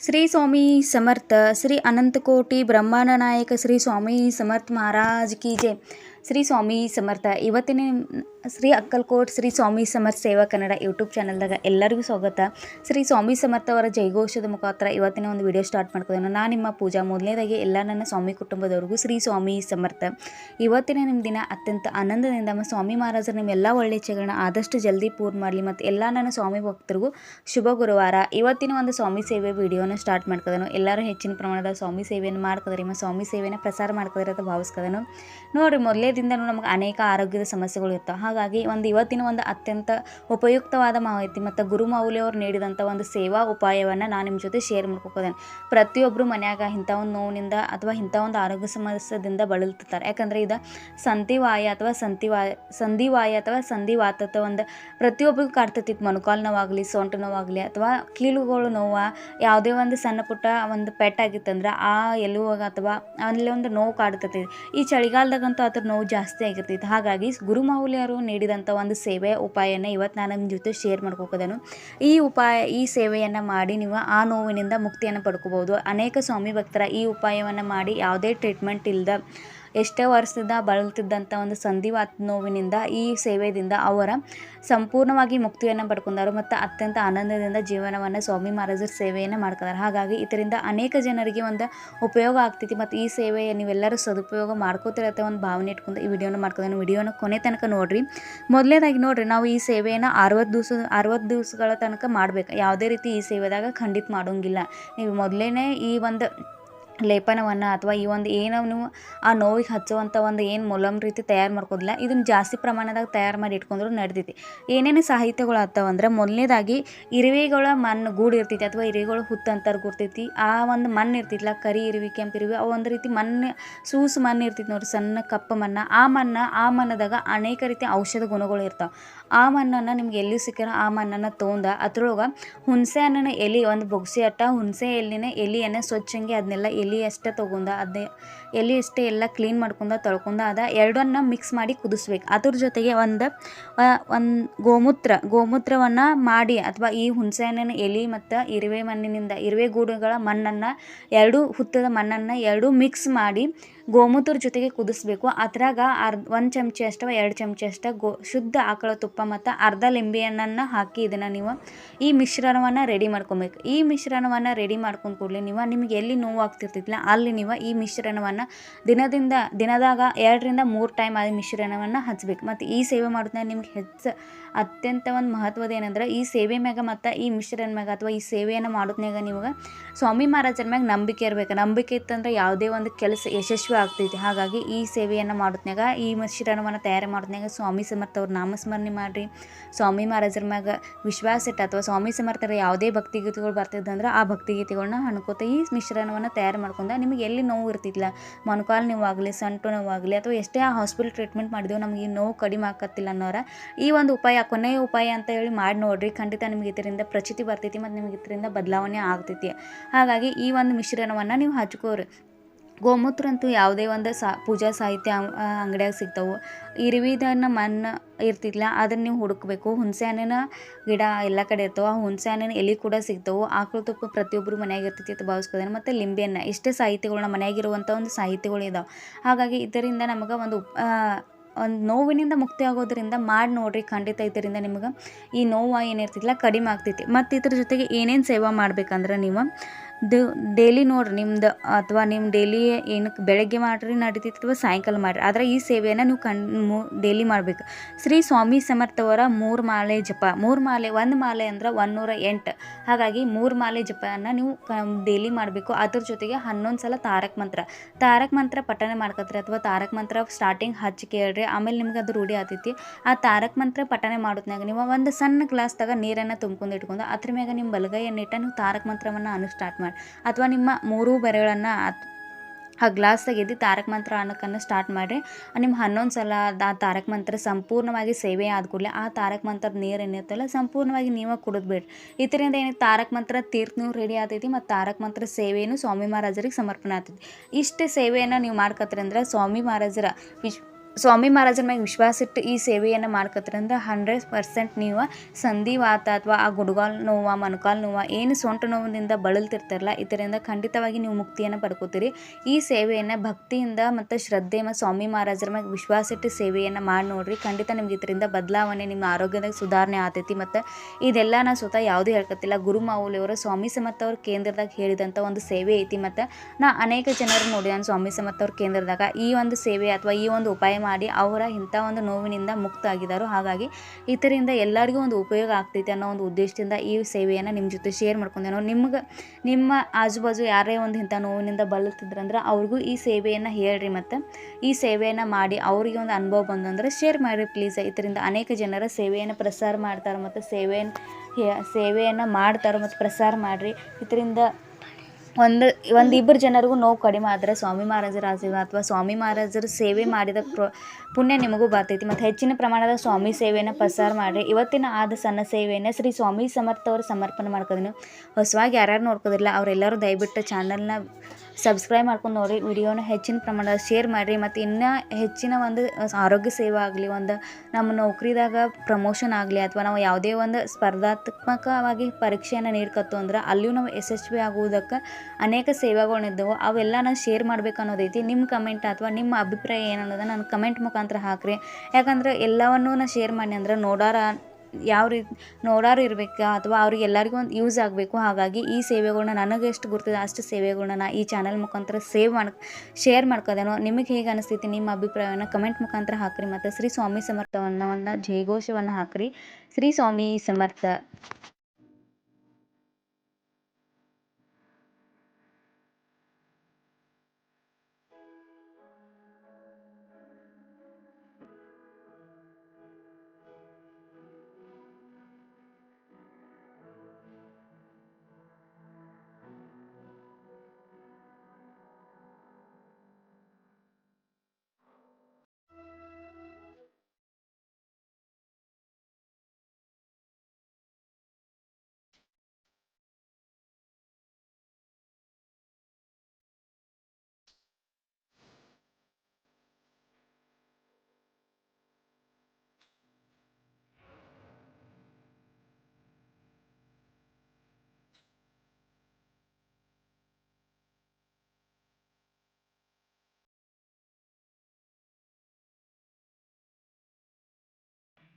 श्री स्वामी समर्थ श्री अनंतकोटी ब्रह्मांड नायक श्री स्वामी समर्थ महाराज की जय. ಶ್ರೀ ಸ್ವಾಮಿ ಸಮರ್ಥ. ಇವತ್ತಿನ ಶ್ರೀ ಅಕ್ಕಲ್ಕೋಟ್ ಶ್ರೀ ಸ್ವಾಮಿ ಸಮರ್ಥ ಸೇವಾ ಕನ್ನಡ ಯೂಟ್ಯೂಬ್ ಚಾನಲ್ದಾಗ ಎಲ್ಲರಿಗೂ ಸ್ವಾಗತ. ಶ್ರೀ ಸ್ವಾಮಿ ಸಮರ್ಥ ಅವರ ಜೈಘೋಷದ ಮುಖಾಂತರ ಇವತ್ತಿನ ಒಂದು ವಿಡಿಯೋ ಸ್ಟಾರ್ಟ್ ಮಾಡ್ಕೋದೇನು ನಾನು ನಿಮ್ಮ ಪೂಜಾ ಮೊದಲನೇದಾಗಿ ಎಲ್ಲ ನನ್ನ ಸ್ವಾಮಿ ಕುಟುಂಬದವ್ರಿಗೂ ಶ್ರೀ ಸ್ವಾಮಿ ಸಮರ್ಥ. ಇವತ್ತಿನ ನಿಮ್ಮ ದಿನ ಅತ್ಯಂತ ಆನಂದದಿಂದ ನಮ್ಮ ಸ್ವಾಮಿ ಮಹಾರಾಜರ ನಿಮ್ಮ ಎಲ್ಲ ಒಳ್ಳೆ ಇಚ್ಛೆಗಳನ್ನ ಆದಷ್ಟು ಜಲ್ದಿ ಪೂರ್ಣ ಮಾಡಲಿ ಮತ್ತು ಎಲ್ಲ ನನ್ನ ಸ್ವಾಮಿ ಭಕ್ತರಿಗೂ ಶುಭ ಗುರುವಾರ. ಇವತ್ತಿನ ಒಂದು ಸ್ವಾಮಿ ಸೇವೆ ವಿಡಿಯೋನ ಸ್ಟಾರ್ಟ್ ಮಾಡ್ಕೋದೇನು ಎಲ್ಲರೂ ಹೆಚ್ಚಿನ ಪ್ರಮಾಣದ ಸ್ವಾಮಿ ಸೇವೆಯನ್ನು ಮಾಡ್ಕೋದ್ರಿ ನಿಮ್ಮ ಸ್ವಾಮಿ ಸೇವೆಯನ್ನು ಪ್ರಸಾರ ಮಾಡ್ಕೋದ್ರಿ ಅಂತ ಭಾವಿಸ್ಕೋದೇನು ನೋಡಿರಿ ಮೊದಲೇದಿಂದನೂ ನಮಗೆ ಅನೇಕ ಆರೋಗ್ಯದ ಸಮಸ್ಯೆಗಳು ಇರ್ತವೆ. ಹಾಗಾಗಿ ಒಂದು ಇವತ್ತಿನ ಒಂದು ಅತ್ಯಂತ ಉಪಯುಕ್ತವಾದ ಮಾಹಿತಿ ಮತ್ತು ಗುರು ಮೌಲ್ಯ ಅವ್ರು ನೀಡಿದಂಥ ಒಂದು ಸೇವಾ ಉಪಾಯವನ್ನು ನಾನು ನಿಮ್ಮ ಜೊತೆ ಶೇರ್ ಮಾಡ್ಕೊಕೋದೇನೆ ಪ್ರತಿಯೊಬ್ಬರು ಮನ್ಯಾಗ ಇಂಥ ಒಂದು ನೋವಿನಿಂದ ಅಥವಾ ಇಂಥ ಒಂದು ಆರೋಗ್ಯ ಸಮಸ್ಯೆದಿಂದ ಬಳಲ್ತಿರ್ತಾರೆ. ಯಾಕಂದರೆ ಇದು ಸಂತಿವಾಯ ಅಥವಾ ಸಂಧಿವಾಯ ಸಂಧಿವಾಯ ಅಥವಾ ಸಂಧಿವಾತ ಒಂದು ಪ್ರತಿಯೊಬ್ಬರಿಗೂ ಕಾಡ್ತೈತಿ. ಮೊಣಕಾಲು ನೋವಾಗಲಿ, ಸೊಂಟು ನೋವಾಗಲಿ ಅಥವಾ ಕೀಲುಗಳು ನೋವು, ಯಾವುದೇ ಒಂದು ಸಣ್ಣ ಪುಟ್ಟ ಒಂದು ಪೆಟ್ಟಾಗಿತ್ತಂದ್ರೆ ಆ ಎಲುವಾಗ ಅಥವಾ ಅಲ್ಲಿ ಒಂದು ನೋವು ಕಾಡ್ತೈತಿ. ಈ ಚಳಿಗಾಲದಾಗಂತೂ ಅದ್ರ ನೋವು ಜಾಸ್ತಿ ಆಗಿರ್ತೈತೆ. ಹಾಗಾಗಿ ಗುರುಮೌಲ್ಯರು ನೀಡಿದಂಥ ಒಂದು ಸೇವೆ ಉಪಾಯನ ಇವತ್ತು ನಾನು ನಿಮ್ಮ ಜೊತೆ ಶೇರ್ ಮಾಡ್ಕೋಕೋದನು ಈ ಉಪಾಯ, ಈ ಸೇವೆಯನ್ನು ಮಾಡಿ ನೀವು ಆ ನೋವಿನಿಂದ ಮುಕ್ತಿಯನ್ನು ಪಡ್ಕೋಬೋದು ಅನೇಕ ಸ್ವಾಮಿ ಭಕ್ತರ ಈ ಉಪಾಯವನ್ನು ಮಾಡಿ ಯಾವುದೇ ಟ್ರೀಟ್ಮೆಂಟ್ ಇಲ್ಲದ ಎಷ್ಟೇ ವರ್ಷದಿಂದ ಬಳಲುತ್ತಿದ್ದಂಥ ಒಂದು ಸಂಧಿವಾತ ನೋವಿನಿಂದ ಈ ಸೇವೆಯಿಂದ ಅವರ ಸಂಪೂರ್ಣವಾಗಿ ಮುಕ್ತಿಯನ್ನು ಪಡ್ಕೊಂಡರು ಮತ್ತು ಅತ್ಯಂತ ಆನಂದದಿಂದ ಜೀವನವನ್ನು ಸ್ವಾಮಿ ಮಹಾರಾಜರ ಸೇವೆಯನ್ನು ಮಾಡ್ಕೊಂಡಾರೆ ಹಾಗಾಗಿ ಇದರಿಂದ ಅನೇಕ ಜನರಿಗೆ ಒಂದು ಉಪಯೋಗ ಆಗ್ತೈತಿ ಮತ್ತು ಈ ಸೇವೆಯ ನೀವೆಲ್ಲರೂ ಸದುಪಯೋಗ ಮಾಡ್ಕೋತಿರತ್ತೆ ಒಂದು ಭಾವನೆ ಇಟ್ಕೊಂಡು ಈ ವಿಡಿಯೋನ ಮಾಡ್ಕೊಂಡು ವಿಡಿಯೋನ ಕೊನೆ ತನಕ ನೋಡಿರಿ. ಮೊದಲನೇದಾಗಿ ನೋಡಿರಿ ನಾವು ಈ ಸೇವೆಯನ್ನು ಅರವತ್ತು ದಿವಸ, ಅರವತ್ತು ದಿವಸಗಳ ತನಕ ಮಾಡಬೇಕು. ಯಾವುದೇ ರೀತಿ ಈ ಸೇವೆದಾಗ ಖಂಡಿತ ಮಾಡೋಂಗಿಲ್ಲ. ನೀವು ಮೊದಲೇ ಈ ಒಂದು ಲೇಪನವನ್ನು ಅಥವಾ ಈ ಒಂದು ಏನೋ ಆ ನೋವಿಗೆ ಹಚ್ಚುವಂಥ ಒಂದು ಏನು ಮೊಲಮ್ ರೀತಿ ತಯಾರು ಮಾಡ್ಕೋದಿಲ್ಲ ಇದನ್ನು ಜಾಸ್ತಿ ಪ್ರಮಾಣದಾಗ ತಯಾರು ಮಾಡಿ ಇಟ್ಕೊಂಡ್ರು ನಡ್ದೈತಿ ಏನೇನು ಸಾಹಿತ್ಯಗಳು ಆಗ್ತಾವಂದ್ರೆ ಮೊದಲನೇದಾಗಿ ಇರುವೆಗಳ ಮಣ್ಣು ಗೂಡು ಇರ್ತೈತಿ ಅಥವಾ ಇರುವೆಗಳು ಹುತ್ತು ಅಂತಾರೆ ಗುರ್ತೈತಿ, ಆ ಒಂದು ಮಣ್ಣು ಇರ್ತಿತ್ತಲ್ಲ ಕರಿ ಇರುವಿ, ಕೆಂಪು ಇರುವೆ ಅವು ಒಂದು ರೀತಿ ಮಣ್ಣು ಸೂಸು ಮಣ್ಣು ಇರ್ತೈತಿ ನೋಡ್ರಿ, ಸಣ್ಣ ಕಪ್ಪು ಮಣ್ಣು ಆ ಮಣ್ಣು ಆ ಮಣ್ಣದಾಗ ಅನೇಕ ರೀತಿ ಔಷಧ ಗುಣಗಳು ಇರ್ತಾವೆ. ಆ ಮಣ್ಣನ್ನು ನಿಮ್ಗೆ ಎಲ್ಲಿ ಸಿಕ್ಕಿರೋ ಆ ಮಣ್ಣನ್ನು ತೊಗೊಂಡ ಅದ್ರೊಳಗೆ ಹುಣಸೆ ಹಣ್ಣಿನ ಎಲೆ, ಒಂದು ಬೊಗ್ಸಿ ಅಟ್ಟ, ಹುಣಸೆ ಎಲ್ಲಿನ ಎಲೆಯನ್ನು ಸ್ವಚ್ಛಂಗೆ ಅದನ್ನೆಲ್ಲ ಎಲೆ ಅಷ್ಟೇ ತೊಗೊಂಡು ಅದೇ ಎಲೆ ಅಷ್ಟೇ ಎಲ್ಲ ಕ್ಲೀನ್ ಮಾಡ್ಕೊಂಡ ತೊಳ್ಕೊಂಡ ಅದ ಎರಡನ್ನ ಮಿಕ್ಸ್ ಮಾಡಿ ಕುದಿಸ್ಬೇಕು. ಅದ್ರ ಜೊತೆಗೆ ಒಂದು ಒಂದು ಗೋಮೂತ್ರ, ಗೋಮೂತ್ರವನ್ನು ಮಾಡಿ ಅಥವಾ ಈ ಹುಣಸೆ ಹಣ್ಣಿನ ಎಲೆ ಮತ್ತು ಇರುವೆ ಮಣ್ಣಿನಿಂದ ಇರುವೆ ಗೂಡುಗಳ ಮಣ್ಣನ್ನು ಎರಡು, ಹುತ್ತದ ಮಣ್ಣನ್ನು ಎರಡು ಮಿಕ್ಸ್ ಮಾಡಿ ಗೋಮೂತ್ರ ಜೊತೆಗೆ ಕುದಿಸ್ಬೇಕು. ಅದ್ರಾಗ ಅರ್ಧ, ಒಂದು ಚಮಚ ಅಷ್ಟು ಎರಡು ಚಮಚ ಅಷ್ಟು ಗೋ, ಶುದ್ಧ ಆಕಳ ತುಪ್ಪ ಮತ್ತು ಅರ್ಧ ಲಿಂಬೆ ಹಣ್ಣನ್ನು ಹಾಕಿ ಇದನ್ನು ನೀವು ಈ ಮಿಶ್ರಣವನ್ನು ರೆಡಿ ಮಾಡ್ಕೊಬೇಕು. ಈ ಮಿಶ್ರಣವನ್ನು ರೆಡಿ ಮಾಡ್ಕೊಂಡು ಕೂಡಲಿ ನೀವು, ನಿಮಗೆ ಎಲ್ಲಿ ನೋವು ಆಗ್ತಿರ್ತಿತ್ತಲ್ಲ ಅಲ್ಲಿ ನೀವು ಈ ಮಿಶ್ರಣವನ್ನು ದಿನದಿಂದ, ದಿನದಾಗ ಎರಡರಿಂದ ಮೂರು ಟೈಮ್ ಆ ಮಿಶ್ರಣವನ್ನು ಹಚ್ಚಬೇಕು ಮತ್ತು ಈ ಸೇವೆ ಮಾಡೋದ್ರೆ ನಿಮ್ಗೆ ಹೆಚ್ಚು ಅತ್ಯಂತ ಒಂದು ಮಹತ್ವದ ಏನಂದ್ರೆ, ಈ ಸೇವೆ ಮ್ಯಾಗ ಮತ್ತು ಈ ಮಿಶ್ರಣ ಮ್ಯಾಗ ಅಥವಾ ಈ ಸೇವೆಯನ್ನು ಮಾಡೋದ್ನಾಗ ನಿಮಗೆ ಸ್ವಾಮಿ ಮಹಾರಾಜರ ಮ್ಯಾಗ ನಂಬಿಕೆ ಇರಬೇಕು. ನಂಬಿಕೆ ಇತ್ತಂದ್ರೆ ಯಾವುದೇ ಒಂದು ಕೆಲಸ ಯಶಸ್ವಿ ಆಗ್ತೈತಿ. ಹಾಗಾಗಿ ಈ ಸೇವೆಯನ್ನು ಮಾಡೋದ್ನಾಗ ಈ ಮಿಶ್ರಣವನ್ನು ತಯಾರು ಮಾಡೋದ್ನಾಗ ಸ್ವಾಮಿ ಸಮರ್ಥ ಅವ್ರ ನಾಮಸ್ಮರಣೆ ಮಾಡಿರಿ. ಸ್ವಾಮಿ ಮಹಾರಾಜರ ಮ್ಯಾಗ ವಿಶ್ವಾಸ ಇಟ್ಟು ಅಥವಾ ಸ್ವಾಮಿ ಸಮರ್ಥರ ಯಾವುದೇ ಭಕ್ತಿಗೀತೆಗಳು ಬರ್ತಿದ್ದಂದ್ರೆ ಆ ಭಕ್ತಿಗೀತೆಗಳನ್ನ ಹಣ್ಕೋತ ಈ ಮಿಶ್ರಣವನ್ನು ತಯಾರು ಮಾಡ್ಕೊಂಡ ನಿಮಗೆ ಎಲ್ಲಿ ನೋವು ಇರ್ತಿಲ್ಲ ಮೊಣಕಾಲು ನೋವಾಗಲಿ, ಸಂಟು ನೋವಾಗಲಿ ಅಥವಾ ಎಷ್ಟೇ ಆ ಹಾಸ್ಪಿಟಲ್ ಟ್ರೀಟ್ಮೆಂಟ್ ಮಾಡಿದೆವು ನಮಗೆ ಈ ನೋವು ಕಡಿಮೆ ಆಕತ್ತಿಲ್ಲ ಅನ್ನೋರ, ಈ ಒಂದು ಉಪಾಯ, ಕೊನೆಯ ಉಪಾಯ ಅಂತ ಹೇಳಿ ಮಾಡಿ ನೋಡ್ರಿ. ಖಂಡಿತ ನಿಮಗೆ ಇದರಿಂದ ಪ್ರಚಿತಿ ಬರ್ತೈತಿ ಮತ್ತು ನಿಮಗೆ ಇದರಿಂದ ಬದಲಾವಣೆ ಆಗ್ತೈತಿ. ಹಾಗಾಗಿ ಈ ಒಂದು ಮಿಶ್ರಣವನ್ನು ನೀವು ಹಚ್ಕೋರಿ. ಗೋಮೂತ್ರ ಅಂತೂ ಯಾವುದೇ ಒಂದು ಸಾ, ಪೂಜಾ ಸಾಹಿತ್ಯ ಅಂಗಡಿಯಾಗ ಸಿಗ್ತಾವೆ. ಇರುವಿದನ್ನು ಮಣ್ಣು ಇರ್ತಿಲ್ಲ ಅದನ್ನು ನೀವು ಹುಡುಕಬೇಕು. ಹುಣಸೆ ಹಣ್ಣಿನ ಗಿಡ ಎಲ್ಲ ಕಡೆ ಇರ್ತವೆ, ಆ ಹುಣಸೆ ಹಣ್ಣಿನ ಎಲೆ ಕೂಡ ಸಿಗ್ತಾವೆ. ಆಕಳು ತುಪ್ಪ ಪ್ರತಿಯೊಬ್ಬರು ಮನ್ಯಾಗ ಇರ್ತೈತಿ ಅಂತ ಭಾವಿಸ್ಕೋದೇನೆ ಮತ್ತು ಲಿಂಬೆಯನ್ನು, ಇಷ್ಟೇ ಸಾಹಿತ್ಯಗಳನ್ನ ಮನೆಯಾಗಿರುವಂಥ ಒಂದು ಸಾಹಿತ್ಯಗಳು ಇದಾವೆ. ಹಾಗಾಗಿ ಇದರಿಂದ ನಮಗೆ ಒಂದು ಒಂದು ನೋವಿನಿಂದ ಮುಕ್ತಿ ಆಗೋದ್ರಿಂದ ಮಾಡಿ ನೋಡ್ರಿ. ಖಂಡಿತ ಇದರಿಂದ ನಿಮ್ಗೆ ಈ ನೋವು ಏನಿರ್ತಿಲ್ಲ ಕಡಿಮೆ ಆಗ್ತೈತಿ. ಮತ್ತು ಇದ್ರ ಜೊತೆಗೆ ಏನೇನು ಸೇವಾ ಮಾಡ್ಬೇಕಂದ್ರೆ ನೀವು ದು ಡೈಲಿ ನೋಡಿರಿ ನಿಮ್ದು, ಅಥವಾ ನಿಮ್ಮ ಡೈಲಿ ಏನಕ್ಕೆ ಬೆಳಗ್ಗೆ ಮಾಡಿರಿ, ನಡೀತೈತಿ ಅಥವಾ ಸಾಯಂಕಾಲ ಮಾಡಿರಿ. ಆದರೆ ಈ ಸೇವೆಯನ್ನು ನೀವು ಕಣ್ ಡೈಲಿ ಮಾಡಬೇಕು. ಶ್ರೀ ಸ್ವಾಮಿ ಸಮರ್ಥವರ ಮೂರು ಮಾಲೆ ಜಪ. ಮೂರು ಮಾಲೆ, ಒಂದು ಮಾಲೆ ಅಂದ್ರೆ ಒಂದೂರ ಎಂಟು. ಹಾಗಾಗಿ ಮೂರು ಮಾಲೆ ಜಪವನ್ನು ನೀವು ಡೈಲಿ ಮಾಡಬೇಕು. ಅದ್ರ ಜೊತೆಗೆ ಹನ್ನೊಂದು ಸಲ ತಾರಕ ಮಂತ್ರ. ತಾರಕ ಮಂತ್ರ ಪಠನೆ ಮಾಡ್ಕೊತ್ರಿ ಅಥವಾ ತಾರಕ ಮಂತ್ರ ಸ್ಟಾರ್ಟಿಂಗ್ ಹಚ್ಚಿ ಕೇಳ್ರಿ, ಆಮೇಲೆ ನಿಮ್ಗೆ ಅದು ರೂಢಿ ಆಗ್ತೈತಿ. ಆ ತಾರಕ ಮಂತ್ರ ಪಠನೆ ಮಾಡೋದ್ನಾಗ ನೀವು ಒಂದು ಸಣ್ಣ ಗ್ಲಾಸ್ದಾಗ ನೀರನ್ನು ತುಂಬ್ಕೊಂಡು ಇಟ್ಕೊಂಡು, ಅದ್ರ ಮ್ಯಾಗ ನಿಮ್ಮ ಬಲಗೈಯನ್ನು ಇಟ್ಟ ನೀವು ತಾರಕ ಮಂತ್ರವನ್ನು ಅನು ಸ್ಟಾರ್ಟ್ ಮಾಡಿ ಅಥವಾ ನಿಮ್ಮ ಮೂರೂ ಬೆರೆಗಳನ್ನು ಆ ಗ್ಲಾಸ್ ತೆಗೆದು ತಾರಕ ಮಂತ್ರ ಅನ್ನೋಕ್ಕನ್ನು ಸ್ಟಾರ್ಟ್ ಮಾಡಿರಿ. ನಿಮ್ಮ ಹನ್ನೊಂದು ಸಲ ಆ ತಾರಕ ಮಂತ್ರ ಸಂಪೂರ್ಣವಾಗಿ ಸೇವೆ ಆದ ಕೂಡಲೇ ಆ ತಾರಕ ಮಂತ್ರದ ನೀರು ಏನಿರ್ತಲ್ಲ ಸಂಪೂರ್ಣವಾಗಿ ನೀವು ಕುಡಿದ್ಬಿಡ್ರಿ ಇದರಿಂದ ಏನು ತಾರಕ ಮಂತ್ರ ತೀರ್ಥನೂ ರೆಡಿ ಆಗ್ತೈತಿ ಮತ್ತು ತಾರಕ ಮಂತ್ರ ಸೇವೆಯನ್ನು ಸ್ವಾಮಿ ಮಹಾರಾಜರಿಗೆ ಸಮರ್ಪಣೆ ಆಗ್ತೈತಿ ಇಷ್ಟು ಸೇವೆಯನ್ನು ನೀವು ಮಾಡ್ಕತ್ತೀರಿ ಅಂದ್ರೆ ಸ್ವಾಮಿ ಮಹಾರಾಜರ ವಿಶ್ ಸ್ವಾಮಿ ಮಹಾರಾಜನ ಮ್ಯಾಗ ವಿಶ್ವಾಸ ಇಟ್ಟು ಈ ಸೇವೆಯನ್ನು ಮಾಡ್ಕೊತೀರಂದ್ರೆ ಹಂಡ್ರೆಡ್ ಪರ್ಸೆಂಟ್ ನೀವು ಸಂಧಿವಾತ ಅಥವಾ ಆ ಗುಡ್ಗಾಲ್ ನೋವು ಮೊಣಕಾಲು ನೋವು, ಏನು ಸೊಂಟ ನೋವಿನಿಂದ ಬಳಲ್ತಿರ್ತಾರಲ್ಲ ಇದರಿಂದ ಖಂಡಿತವಾಗಿ ನೀವು ಮುಕ್ತಿಯನ್ನು ಪಡ್ಕೋತೀರಿ. ಈ ಸೇವೆಯನ್ನು ಭಕ್ತಿಯಿಂದ ಮತ್ತು ಶ್ರದ್ಧೆ ಮತ್ತು ಸ್ವಾಮಿ ಮಹಾರಾಜರ ಮ್ಯಾಗ ವಿಶ್ವಾಸ ಇಟ್ಟು ಸೇವೆಯನ್ನು ಮಾಡಿ ನೋಡ್ರಿ. ಖಂಡಿತ ನಿಮ್ಗೆ ಇದರಿಂದ ಬದಲಾವಣೆ ನಿಮ್ಮ ಆರೋಗ್ಯದಾಗ ಸುಧಾರಣೆ ಆತೈತಿ ಮತ್ತು ಇದೆಲ್ಲ ನಾನು ಸ್ವತಃ ಯಾವುದೂ ಹೇಳ್ಕೊತಿಲ್ಲ ಗುರು ಮಾವುಲಿಯವರು, ಸ್ವಾಮಿ ಸಮರ್ಥ ಅವ್ರ ಕೇಂದ್ರದಾಗ ಹೇಳಿದಂಥ ಒಂದು ಸೇವೆ ಐತಿ ಮತ್ತು ನಾ ಅನೇಕ ಜನರು ನೋಡಿ ನಾನು ಸ್ವಾಮಿ ಸಮರ್ಥ ಅವ್ರ ಕೇಂದ್ರದಾಗ ಈ ಒಂದು ಸೇವೆ ಅಥವಾ ಈ ಒಂದು ಉಪಾಯ ಮಾಡಿ ಅವರ ಇಂಥ ಒಂದು ನೋವಿನಿಂದ ಮುಕ್ತ ಆಗಿದ್ದಾರೆ ಹಾಗಾಗಿ ಇದರಿಂದ ಎಲ್ಲರಿಗೂ ಒಂದು ಉಪಯೋಗ ಆಗ್ತೈತೆ ಅನ್ನೋ ಒಂದು ಉದ್ದೇಶದಿಂದ ಈ ಸೇವೆಯನ್ನು ನಿಮ್ಮ ಜೊತೆ ಶೇರ್ ಮಾಡ್ಕೊಂಡೇನೋ. ನಿಮ್ಗೆ, ನಿಮ್ಮ ಆಜು ಬಾಜು ಯಾರೇ ಒಂದು ಇಂಥ ನೋವಿನಿಂದ ಬಳಲ್ತಿದ್ರಂದ್ರೆ ಅವ್ರಿಗೂ ಈ ಸೇವೆಯನ್ನು ಹೇಳ್ರಿ ಮತ್ತು. ಈ ಸೇವೆಯನ್ನು ಮಾಡಿ ಅವರಿಗೆ ಒಂದು ಅನುಭವ ಬಂದಂದ್ರೆ ಶೇರ್ ಮಾಡಿರಿ ಪ್ಲೀಸ್ ಇದರಿಂದ ಅನೇಕ ಜನರ ಸೇವೆಯನ್ನು ಪ್ರಸಾರ ಮಾಡ್ತಾರೆ ಮತ್ತು ಸೇವೆಯನ್ನು ಸೇವೆಯನ್ನು ಮಾಡ್ತಾರೆ ಮತ್ತು ಪ್ರಸಾರ ಮಾಡಿರಿ. ಇದರಿಂದ ಒಂದು ಒಂದು ಇಬ್ಬರು ಜನರಿಗೂ ನೋವು ಕಡಿಮೆ ಆದರೆ ಸ್ವಾಮಿ ಮಹಾರಾಜರ ಆಶೀರ್ವಾದ ಅಥವಾ ಸ್ವಾಮಿ ಮಹಾರಾಜರ ಸೇವೆ ಮಾಡಿದ ಪ್ರ ಪುಣ್ಯ ನಿಮಗೂ ಬರ್ತೈತಿ. ಮತ್ತು ಹೆಚ್ಚಿನ ಪ್ರಮಾಣದ ಸ್ವಾಮಿ ಸೇವೆಯನ್ನು ಪ್ರಸಾರ ಮಾಡಿರಿ. ಇವತ್ತಿನ ಆದ ಸಣ್ಣ ಸೇವೆಯನ್ನು ಶ್ರೀ ಸ್ವಾಮಿ ಸಮರ್ಥ ಅವರು ಸಮರ್ಪಣೆ ಮಾಡ್ಕೋದೀನಿ. ಹೊಸವಾಗಿ ಯಾರ್ಯಾರು ನೋಡ್ಕೋದಿಲ್ಲ ಅವರೆಲ್ಲರೂ ದಯವಿಟ್ಟು ಚಾನಲ್ನ ಸಬ್ಸ್ಕ್ರೈಬ್ ಮಾಡ್ಕೊಂಡು ನೋಡಿರಿ ವಿಡಿಯೋನ ಹೆಚ್ಚಿನ ಪ್ರಮಾಣದಾಗ ಶೇರ್ ಮಾಡಿರಿ, ಮತ್ತು ಇನ್ನೂ ಹೆಚ್ಚಿನ ಒಂದು ಆರೋಗ್ಯ ಸೇವೆ ಆಗಲಿ, ಒಂದು ನಮ್ಮ ನೌಕರಿದಾಗ ಪ್ರಮೋಷನ್ ಆಗಲಿ, ಅಥವಾ ನಾವು ಯಾವುದೇ ಒಂದು ಸ್ಪರ್ಧಾತ್ಮಕವಾಗಿ ಪರೀಕ್ಷೆಯನ್ನು ನೀಡ್ಕತ್ತು ಅಂದ್ರೆ, ಅಲ್ಲಿಯೂ ನಾವು ಯಶಸ್ವಿ ಆಗುವುದಕ್ಕೆ ಅನೇಕ ಸೇವೆಗಳಿದ್ದವು ಅವೆಲ್ಲ ನಾನು ಶೇರ್ ಮಾಡ್ಬೇಕು ಅನ್ನೋದೈತಿ. ನಿಮ್ಮ ಕಮೆಂಟ್ ಅಥವಾ ನಿಮ್ಮ ಅಭಿಪ್ರಾಯ ಏನು ಅನ್ನೋದನ್ನ ನಾನು ಕಮೆಂಟ್ ಮುಖಾಂತರ ಹಾಕ್ರಿ. ಯಾಕಂದ್ರೆ ಎಲ್ಲವನ್ನೂ ನಾನು ಶೇರ್ ಮಾಡಿ ಅಂದ್ರೆ ನೋಡಾರ ಯಾವ ರೀತಿ ನೋಡೋರು ಇರಬೇಕು ಅಥವಾ ಅವ್ರಿಗೆ ಎಲ್ಲರಿಗೂ ಒಂದು ಯೂಸ್ ಆಗಬೇಕು. ಹಾಗಾಗಿ ಈ ಸೇವೆಗಳನ್ನ ನನಗೆ ಎಷ್ಟು ಗುರ್ತದೆ ಅಷ್ಟು ಸೇವೆಗಳನ್ನ ನಾ ಈ ಚಾನಲ್ ಮುಖಾಂತರ ಸೇವ್ ಮಾಡಿ, ಶೇರ್ ಮಾಡ್ಕೋದೇನೋ ನಿಮಗೆ ಹೇಗೆ ಅನಿಸ್ತೈತಿ ನಿಮ್ಮ ಅಭಿಪ್ರಾಯವನ್ನು ಕಮೆಂಟ್ ಮುಖಾಂತರ ಹಾಕಿರಿ ಮತ್ತು ಶ್ರೀ ಸ್ವಾಮಿ ಸಮರ್ಥವನ್ನು, ಜಯಘೋಷವನ್ನು ಹಾಕಿರಿ. ಶ್ರೀ ಸ್ವಾಮಿ ಸಮರ್ಥ.